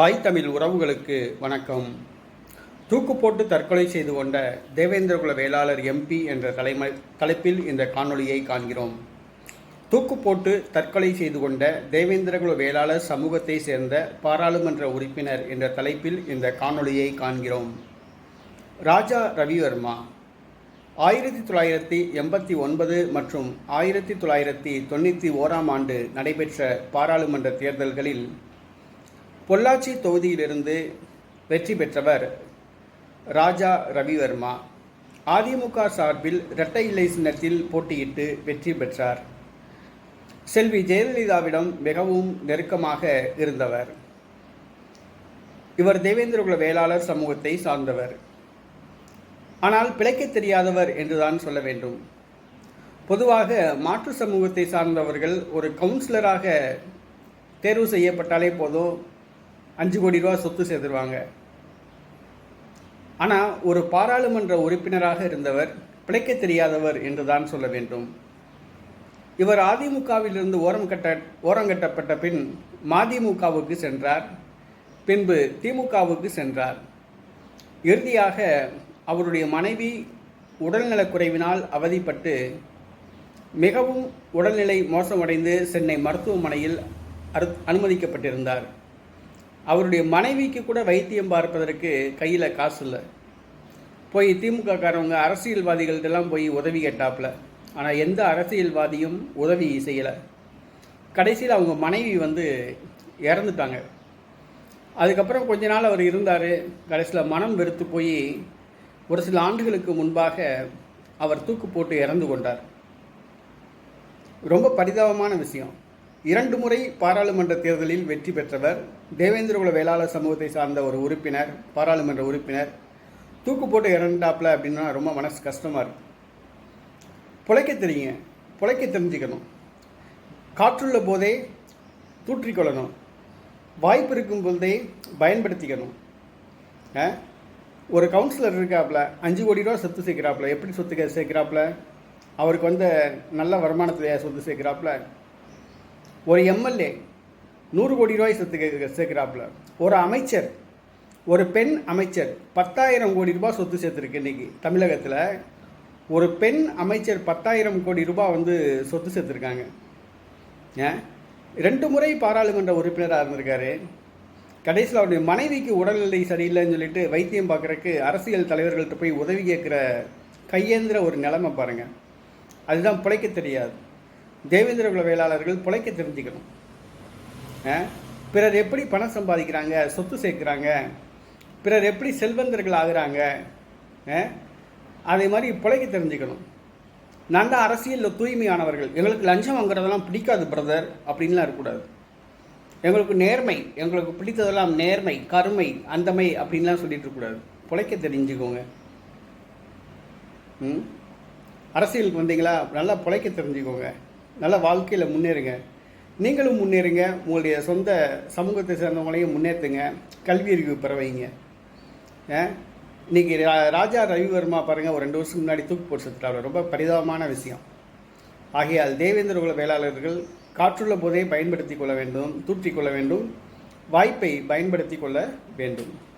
தாய் தமிழ் உறவுகளுக்கு வணக்கம். தூக்கு போட்டு தற்கொலை செய்து கொண்ட தேவேந்திரகுல வேளாளர் எம்பி என்ற தலைமை தலைப்பில் இந்த காணொளியை காண்கிறோம். தூக்கு போட்டு தற்கொலை செய்து கொண்ட தேவேந்திரகுல வேளாளர் சமூகத்தை சேர்ந்த பாராளுமன்ற உறுப்பினர் என்ற தலைப்பில் இந்த காணொளியை காண்கிறோம். ராஜா ரவிவர்மா ஆயிரத்தி தொள்ளாயிரத்தி எண்பத்தி ஒன்பது மற்றும் ஆயிரத்தி தொள்ளாயிரத்தி தொண்ணூற்றி ஓராம் ஆண்டு நடைபெற்ற பாராளுமன்ற தேர்தல்களில் பொள்ளாச்சி தொகுதியிலிருந்து வெற்றி பெற்றவர் ராஜா ரவிவர்மா. அதிமுக சார்பில் இரட்டை இலை சின்னத்தில் போட்டியிட்டு வெற்றி பெற்றார். செல்வி ஜெயலலிதாவிடம் மிகவும் நெருக்கமாக இருந்தவர். இவர் தேவேந்திரகுல வேளாளர் சமூகத்தை சார்ந்தவர். ஆனால் பிழைக்கத் தெரியாதவர் என்றுதான் சொல்ல வேண்டும். பொதுவாக மாற்று சமூகத்தை சார்ந்தவர்கள் ஒரு கவுன்சிலராக தேர்வு செய்யப்பட்டாலே போதும். அஞ்சு கோடி ரூபா சொத்து சேர்த்துருவாங்க. ஆனால் ஒரு பாராளுமன்ற உறுப்பினராக இருந்தவர் பிழைக்கத் தெரியாதவர் என்றுதான் சொல்ல வேண்டும். இவர் அதிமுகவிலிருந்து ஓரம் கட்ட ஓரங்கட்டப்பட்ட பின் மதிமுகவுக்கு சென்றார். பின்பு திமுகவுக்கு சென்றார். இறுதியாக அவருடைய மனைவி உடல்நலக்குறைவினால் அவதிப்பட்டு மிகவும் உடல்நிலை மோசமடைந்து சென்னை மருத்துவமனையில் அனுமதிக்கப்பட்டிருந்தார். அவருடைய மனைவிக்கு கூட வைத்தியம் பார்ப்பதற்கு கையில் காசு இல்லை. போய் திமுகக்காரவங்க அரசியல்வாதிகள்கிட்டலாம் போய் உதவி கேட்டாப்புல. ஆனால் எந்த அரசியல்வாதியும் உதவி செய்யலை. கடைசியில் அவங்க மனைவி வந்து இறந்துட்டாங்க. அதுக்கப்புறம் கொஞ்ச நாள் அவர் இருந்தார். கடைசியில் மனம் வெறுத்து போய் ஒரு சில ஆண்டுகளுக்கு முன்பாக அவர் தூக்கு போட்டு இறந்து கொண்டார். ரொம்ப பரிதாபமான விஷயம். இரண்டு முறை பாராளுமன்ற தேர்தலில் வெற்றி பெற்றவர் தேவேந்திரகுல வேளாளர் சமூகத்தை சார்ந்த ஒரு உறுப்பினர் பாராளுமன்ற உறுப்பினர். தூக்கு போட்டு இறண்டாப்ல அப்படின்னா ரொம்ப மனசு கஷ்டமாக இருக்கும் பிழைக்க தெரியுங்க. பிழைக்க தெரிஞ்சுக்கணும். காற்றுள்ள போதே தூற்றிக்கொள்ளணும். வாய்ப்பு இருக்கும் போதே பயன்படுத்திக்கணும். ஒரு கவுன்சிலர் இருக்காப்புல அஞ்சு கோடி ரூபா சொத்து சேர்க்கிறாப்புல. எப்படி சொத்து சேர்க்கிறாப்புல? அவருக்கு வந்து நல்ல வருமானத்தில் சொத்து சேர்க்கிறாப்புல? ஒரு எம்எல்ஏ நூறு கோடி ரூபாய் சொத்து சேர்க்குறாப்புல. ஒரு அமைச்சர் ஒரு பெண் அமைச்சர் பத்தாயிரம் கோடி ரூபாய் சொத்து சேர்த்துருக்கு இன்னைக்கு தமிழகத்தில். ஒரு பெண் அமைச்சர் பத்தாயிரம் கோடி ரூபாய் வந்து சொத்து சேர்த்துருக்காங்க. ஏன் ரெண்டு முறை பாராளுமன்ற உறுப்பினராக இருந்திருக்காரு. கடைசியில் அவருடைய மனைவிக்கு உடல்நிலை சரியில்லைன்னு சொல்லிட்டு வைத்தியம் பார்க்குறக்கு அரசியல் தலைவர்கள்ட்ட போய் உதவி கேட்குற கையேந்திர ஒரு நிலைமை பாருங்கள் அதுதான் பிழைக்க தெரியாது. தேவேந்திர குல வேளாளர்கள் பிழைக்க தெரிஞ்சுக்கணும். ஆ? பிறர் எப்படி பணம் சம்பாதிக்கிறாங்க? சொத்து சேர்க்குறாங்க? பிறர் எப்படி செல்வந்தர்கள் ஆகுறாங்க? ஆ? அதே மாதிரி பிழைக்க தெரிஞ்சுக்கணும். நான் தான் அரசியலில் தூய்மையானவர்கள். எங்களுக்கு லஞ்சம் வாங்குறதெல்லாம் பிடிக்காது பிரதர் அப்படின்லாம் இருக்கக்கூடாது. எங்களுக்கு நேர்மை எங்களுக்கு பிடித்ததெல்லாம் நேர்மை கருமை அந்தமை அப்படின்லாம் சொல்லிட்டு இருக்கக்கூடாது. பிழைக்க தெரிஞ்சுக்கோங்க. ம்? அரசியலுக்கு வந்தீங்களா? நல்லா பிழைக்க தெரிஞ்சுக்கோங்க. நல்லா வாழ்க்கையில் முன்னேறுங்க. நீங்களும் முன்னேறுங்க. உங்களுடைய சொந்த சமூகத்தை சேர்ந்தவங்களையும் முன்னேற்றுங்க கல்வி அறிவு பரவைங்க இன்றைக்கி இன்னைக்கு ரா- ராஜா ரவிவர்மா பாருங்கள் ஒரு ரெண்டு வருஷம் முன்னாடி தூக்கு போட்டு செத்துட்டாரு. ரொம்ப பரிதாபமான விஷயம். ஆகையால் தேவேந்திர குல வேளாளர்கள் காற்றுள்ள போதே பயன்படுத்தி கொள்ள வேண்டும் தூற்றிக்கொள்ள வேண்டும். வாய்ப்பை பயன்படுத்தி கொள்ள வேண்டும்.